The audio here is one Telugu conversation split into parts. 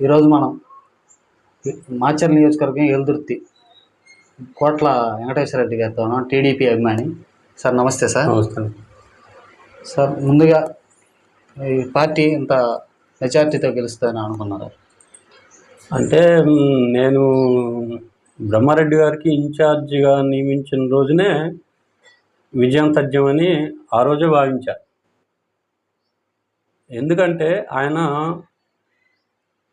ఈరోజు మనం మాచర్ నియోజకవర్గం ఎల్దుర్తి కోట్ల వెంకటేశ్వర రెడ్డి గారితో ఉన్నాం టీడీపీ అభిమాని. సార్ నమస్తే సార్. నమస్తే. సార్ ముందుగా ఈ పార్టీ ఇంత మెజార్టీతో గెలుస్తుందని అనుకున్నారు? అంటే నేను బ్రహ్మారెడ్డి గారికి ఇన్ఛార్జిగా నియమించిన రోజునే విజయం తథ్యమని ఆ రోజే భావించా. ఎందుకంటే ఆయన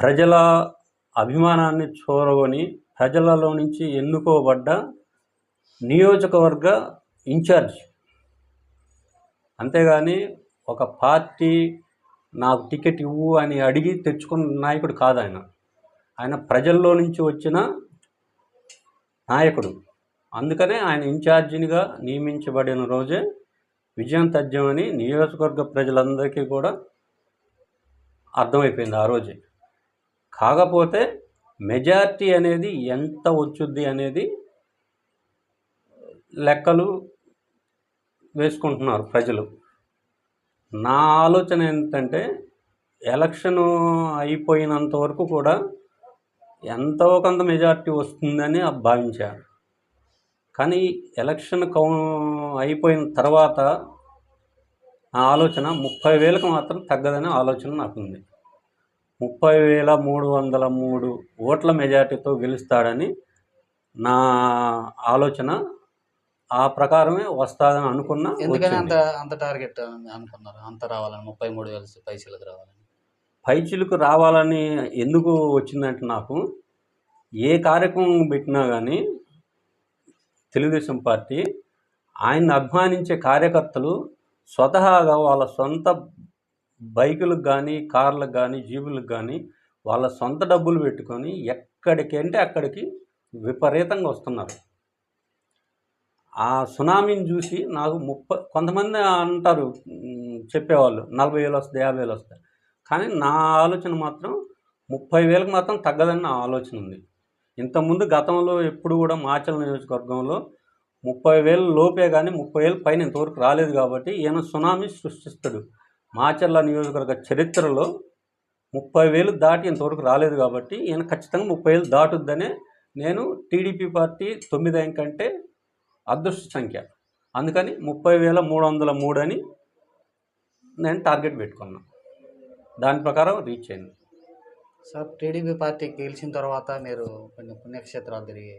ప్రజల అభిమానాన్ని చూరగొని ప్రజలలో నుంచి ఎన్నుకోబడ్డ నియోజకవర్గ ఇన్ఛార్జ్. అంతేగాని ఒక పార్టీ నాకు టికెట్ ఇవ్వు అని అడిగి తెచ్చుకున్న నాయకుడు కాదు ఆయన ఆయన ప్రజల్లో నుంచి వచ్చిన నాయకుడు. అందుకనే ఆయన ఇన్ఛార్జినిగా నియమించబడిన రోజే విజయం తథ్యమని నియోజకవర్గ ప్రజలందరికీ కూడా అర్థమైపోయింది ఆ రోజే. కాకపోతే మెజార్టీ అనేది ఎంత వచ్చుద్ది అనేది లెక్కలు వేసుకుంటున్నారు ప్రజలు. నా ఆలోచన ఏంటంటే ఎలక్షన్ అయిపోయినంత వరకు కూడా ఎంతో కొంత మెజార్టీ వస్తుందని భావించారు. కానీ ఎలక్షన్ కౌ అయిపోయిన తర్వాత నా ఆలోచన ముప్పై వేలకు మాత్రం తగ్గదనే ఆలోచన నాకుంది. ముప్పై వేల మూడు వందల మూడు ఓట్ల మెజార్టీతో గెలుస్తాడని నా ఆలోచన. ఆ ప్రకారమే వస్తాదని అనుకున్నా ఎందుకని అంత. అంత టార్గెట్ అనుకున్నారు? అంత రావాలని ముప్పై మూడు వేల పైసలకు రావాలని. పైచిలుకు రావాలని ఎందుకు వచ్చిందంటే నాకు ఏ కార్యక్రమం పెట్టినా కానీ తెలుగుదేశం పార్టీ ఆయన్ని అభిమానించే కార్యకర్తలు స్వతహాగా వాళ్ళ సొంత బైకులకు కానీ కార్లకు కానీ జీబులకు కానీ వాళ్ళ సొంత డబ్బులు పెట్టుకొని ఎక్కడికి అంటే అక్కడికి విపరీతంగా వస్తున్నారు. ఆ సునామీని చూసి నాకు ముప్పై కొంతమంది అంటారు చెప్పేవాళ్ళు నలభై వేలు వస్తాయి యాభై వేలు వస్తాయి. కానీ నా ఆలోచన మాత్రం ముప్పై వేలకు మాత్రం తగ్గదని నా ఆలోచన ఉంది. ఇంతకుముందు గతంలో ఎప్పుడు కూడా మాచల నియోజకవర్గంలో ముప్పై వేలు లోపే కానీ ముప్పై వేలు పైన ఇంతవరకు రాలేదు కాబట్టి ఈయన సునామీ సృష్టిస్తాడు. మాచర్ల నియోజకవర్గ చరిత్రలో ముప్పై వేలు దాటి ఇంతవరకు రాలేదు కాబట్టి ఈయన ఖచ్చితంగా ముప్పై వేలు దాటుద్దనే నేను టీడీపీ పార్టీ తొమ్మిది అంక కంటే అదృష్ట సంఖ్య. అందుకని ముప్పై వేల మూడు వందల మూడు అని నేను టార్గెట్ పెట్టుకున్నాను దాని ప్రకారం రీచ్ అయింది. సార్ టీడీపీ పార్టీ గెలిచిన తర్వాత మీరు కొన్ని పుణ్యక్షేత్రాలు తిరిగి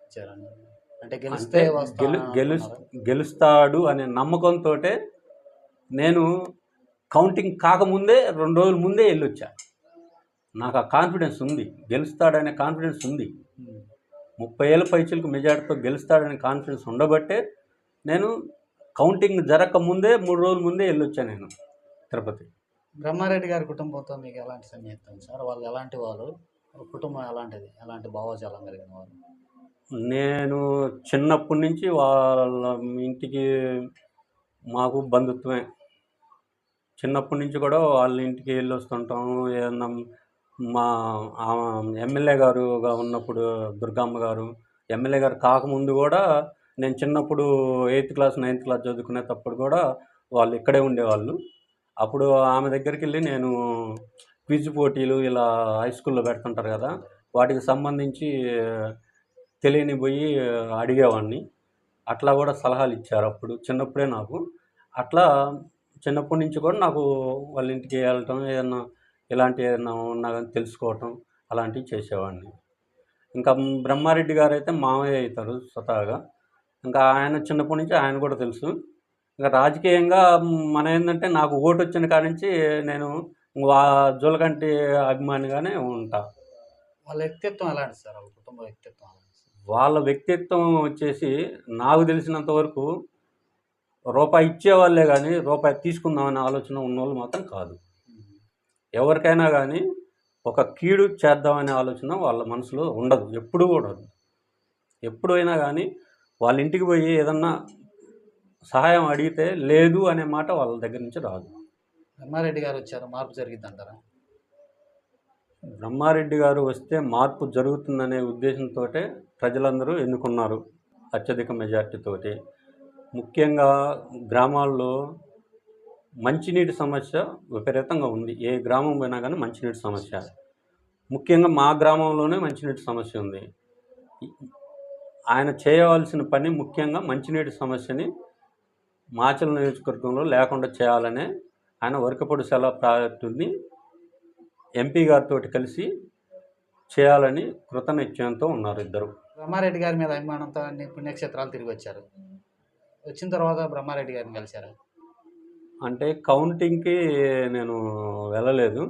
వచ్చారండి అంటే గెలిస్తే గెలు గెలుస్తాడు అనే నమ్మకంతో నేను కౌంటింగ్ కాకముందే రెండు రోజుల ముందే వెళ్ళొచ్చా? నాకు ఆ కాన్ఫిడెన్స్ ఉంది. గెలుస్తాడనే కాన్ఫిడెన్స్ ఉంది. ముప్పై ఏళ్ళ పైచలకు మెజార్టీతో గెలుస్తాడనే కాన్ఫిడెన్స్ ఉండబట్టే నేను కౌంటింగ్ జరగక ముందే మూడు రోజుల ముందే వెళ్ళొచ్చా నేను తిరుపతి. బ్రహ్మారెడ్డి గారి కుటుంబంతో మీకు ఎలాంటి సన్నిహితం సార్? వాళ్ళు ఎలాంటి వారు? కుటుంబం ఎలాంటిది? ఎలాంటి భావజాలం కలిగిన వారు? నేను చిన్నప్పటి నుంచి వాళ్ళ ఇంటికి మాకు బంధుత్వమే. చిన్నప్పటి నుంచి కూడా వాళ్ళ ఇంటికి వెళ్ళి వస్తుంటాం. ఏదన్నా మా ఎమ్మెల్యే గారుగా ఉన్నప్పుడు దుర్గమ్మ గారు ఎమ్మెల్యే గారు కాకముందు కూడా నేను చిన్నప్పుడు ఎయిత్ క్లాస్ నైన్త్ క్లాస్ చదువుకునేటప్పుడు కూడా వాళ్ళు ఇక్కడే ఉండేవాళ్ళు. అప్పుడు ఆమె దగ్గరికి వెళ్ళి నేను క్విజ్ పోటీలు ఇలా హై స్కూల్లో పెడుతుంటారు కదా వాటికి సంబంధించి తెలియని పోయి అడిగేవాడిని. అట్లా కూడా సలహాలు ఇచ్చారు అప్పుడు చిన్నప్పుడే నాకు. అట్లా చిన్నప్పటి నుంచి కూడా నాకు వాళ్ళ ఇంటికి వెళ్ళటం ఏదన్నా ఇలాంటి ఏదైనా ఉన్నా కానీ తెలుసుకోవటం అలాంటివి చేసేవాడిని. ఇంకా బ్రహ్మారెడ్డి గారు అయితే మామయ్య అవుతారు స్వతహాగా. ఇంకా ఆయన చిన్నప్పటి నుంచి ఆయన కూడా తెలుసు. ఇంకా రాజకీయంగా మన ఏంటంటే నాకు ఓటు వచ్చిన కాడి నుంచి నేను వా జోలకంటి అభిమానిగానే ఉంటా. వాళ్ళ వ్యక్తిత్వం ఎలాంటి సార్? వాళ్ళ కుటుంబ వ్యక్తిత్వం? వాళ్ళ వ్యక్తిత్వం వచ్చేసి నాకు తెలిసినంత వరకు రూపాయి ఇచ్చేవాళ్ళే కానీ రూపాయి తీసుకుందామనే ఆలోచన ఉన్నవాళ్ళు మాత్రం కాదు. ఎవరికైనా కానీ ఒక కీడు చేద్దామనే ఆలోచన వాళ్ళ మనసులో ఉండదు ఎప్పుడు కూడా ఉండదు. ఎప్పుడు అయినా కానీ వాళ్ళ ఇంటికి పోయి ఏదన్నా సహాయం అడిగితే లేదు అనే మాట వాళ్ళ దగ్గర నుంచి రాదు. బ్రహ్మారెడ్డి గారు వచ్చారు మార్పు జరిగింది అంటారా బ్రహ్మారెడ్డి గారు వస్తే మార్పు జరుగుతుందనే ఉద్దేశంతో ప్రజలందరూ ఎన్నుకున్నారు అత్యధిక మెజార్టీతోటి. ముఖ్యంగా గ్రామాల్లో మంచినీటి సమస్య విపరీతంగా ఉంది. ఏ గ్రామం పోయినా కానీ మంచినీటి సమస్య. ముఖ్యంగా మా గ్రామంలోనే మంచినీటి సమస్య ఉంది. ఆయన చేయవలసిన పని ముఖ్యంగా మంచినీటి సమస్యని మాచల నియోజకవర్గంలో లేకుండా చేయాలనే ఆయన వరకపొడి సెలవు ప్రాజెక్టుని ఎంపీ గారితో కలిసి చేయాలని కృతనిశ్చయంతో ఉన్నారు ఇద్దరు. రమారెడ్డి గారి మీద అభిమానంతో అన్ని పుణ్యక్షేత్రాలు తిరిగి వచ్చారు. వచ్చిన తర్వాత బ్రహ్మారెడ్డి గారిని కలిశారు? అంటే కౌంటింగ్కి నేను వెళ్ళలేదు.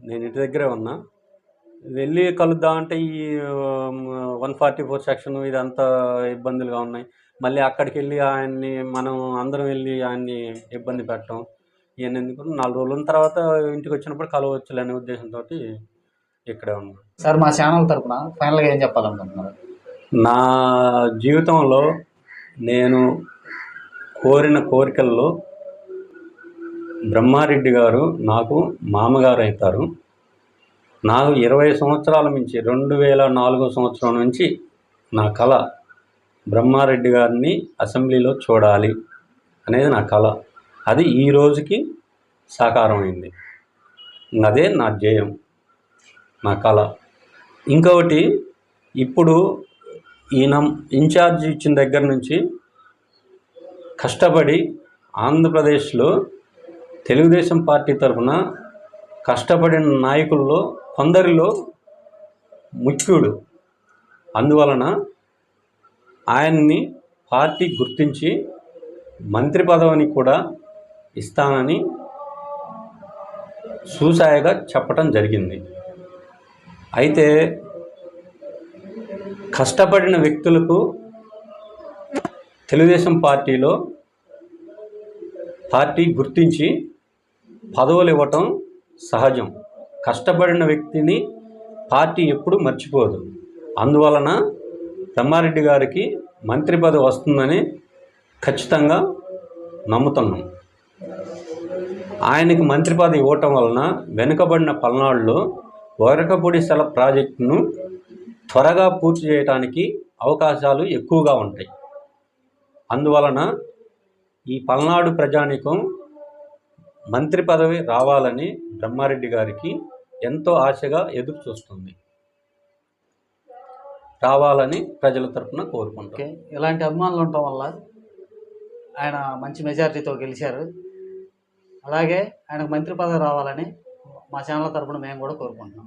నేను ఇంటి దగ్గరే ఉన్నా. వెళ్ళి కలుద్దాం అంటే ఈ వన్ ఫార్టీ ఫోర్ సెక్షన్ ఇదంతా ఇబ్బందులుగా ఉన్నాయి. మళ్ళీ అక్కడికి వెళ్ళి ఆయన్ని మనం అందరం వెళ్ళి ఆయన్ని ఇబ్బంది పెట్టడం ఇవన్నీ ఎందుకు నాలుగు రోజుల తర్వాత ఇంటికి వచ్చినప్పుడు కలవచ్చులే అనే ఉద్దేశంతో ఇక్కడే ఉన్నాను సార్ మా ఛానల్ తరపున ఫైనల్గా ఏం చెప్పాలనుకుంటున్నారు? నా జీవితంలో నేను కోరిన కోరికల్లో బ్రహ్మారెడ్డి గారు నాకు మామగారు అవుతారు నాకు ఇరవై సంవత్సరాల నుంచి రెండు వేల నాలుగో సంవత్సరం నుంచి నా కళ బ్రహ్మారెడ్డి గారిని అసెంబ్లీలో చూడాలి అనేది నా కళ. అది ఈ రోజుకి సాకారమైంది. అదే నా ధ్యేయం నా కళ. ఇంకొకటి ఇప్పుడు ఈయన ఇన్ఛార్జ్ ఇచ్చిన దగ్గర నుంచి కష్టపడి ఆంధ్రప్రదేశ్లో తెలుగుదేశం పార్టీ తరఫున కష్టపడిన నాయకుల్లో కొందరిలో ముఖ్యుడు. అందువలన ఆయన్ని పార్టీ గుర్తించి మంత్రి పదవిని కూడా ఇస్తానని సూసాయగా చెప్పటం జరిగింది. అయితే కష్టపడిన వ్యక్తులకు తెలుగుదేశం పార్టీలో పార్టీ గుర్తించి పదవులు ఇవ్వటం సహజం. కష్టపడిన వ్యక్తిని పార్టీ ఎప్పుడు మర్చిపోదు. అందువలన బ్రహ్మారెడ్డి గారికి మంత్రి పదవి వస్తుందని ఖచ్చితంగా నమ్ముతున్నాం. ఆయనకి మంత్రి పదవి ఇవ్వటం వలన వెనుకబడిన పల్నాడులో వరకపొడి స్థల ప్రాజెక్టును త్వరగా పూర్తి చేయడానికి అవకాశాలు ఎక్కువగా ఉంటాయి. అందువలన ఈ పల్నాడు ప్రజానికం మంత్రి పదవి రావాలని బ్రహ్మారెడ్డి గారికి ఎంతో ఆశగా ఎదురు చూస్తుంది రావాలని ప్రజల తరపున కోరుకుంటాం ఇలాంటి అభిమానులు ఉండటం వల్ల ఆయన మంచి మెజారిటీతో గెలిచారు. అలాగే ఆయనకు మంత్రి పదవి రావాలని మా ఛానల్ తరపున మేము కూడా కోరుకుంటున్నాం.